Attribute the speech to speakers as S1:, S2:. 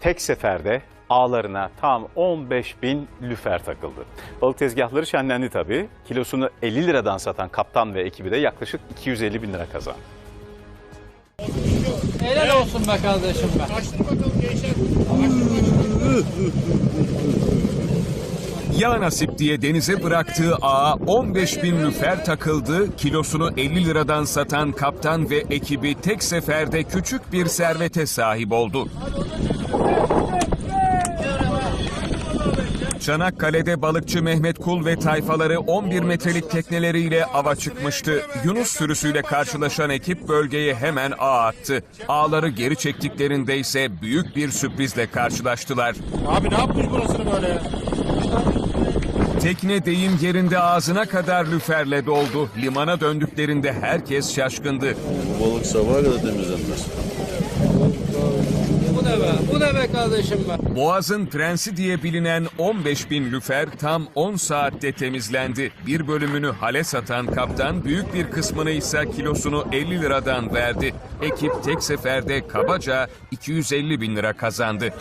S1: Tek seferde ağlarına tam 15 bin lüfer takıldı. Balık tezgahları şenlendi tabii. Kilosunu 50 liradan satan kaptan ve ekibi de yaklaşık 250 bin lira kazandı.
S2: Helal olsun be kardeşim be.
S3: Ya nasip diye denize bıraktığı ağa 15 bin lüfer takıldı, kilosunu 50 liradan satan kaptan ve ekibi tek seferde küçük bir servete sahip oldu. Çanakkale'de balıkçı Mehmet Kul ve tayfaları 11 metrelik tekneleriyle ava çıkmıştı. Yunus sürüsüyle karşılaşan ekip bölgeye hemen ağ attı. Ağları geri çektiklerinde ise büyük bir sürprizle karşılaştılar.
S4: Abi ne yapmış burasını böyle ya?
S3: Tekne deyim yerinde ağzına kadar lüferle doldu. Limana döndüklerinde herkes şaşkındı.
S5: Bu balık sabaha kadar temizlenmez.
S2: Bu ne be? Bu ne be kardeşim be?
S3: Boğaz'ın prensi diye bilinen 15 bin lüfer tam 10 saatte temizlendi. Bir bölümünü hale satan kaptan büyük bir kısmını ise kilosunu 50 liradan verdi. Ekip tek seferde kabaca 250 bin lira kazandı.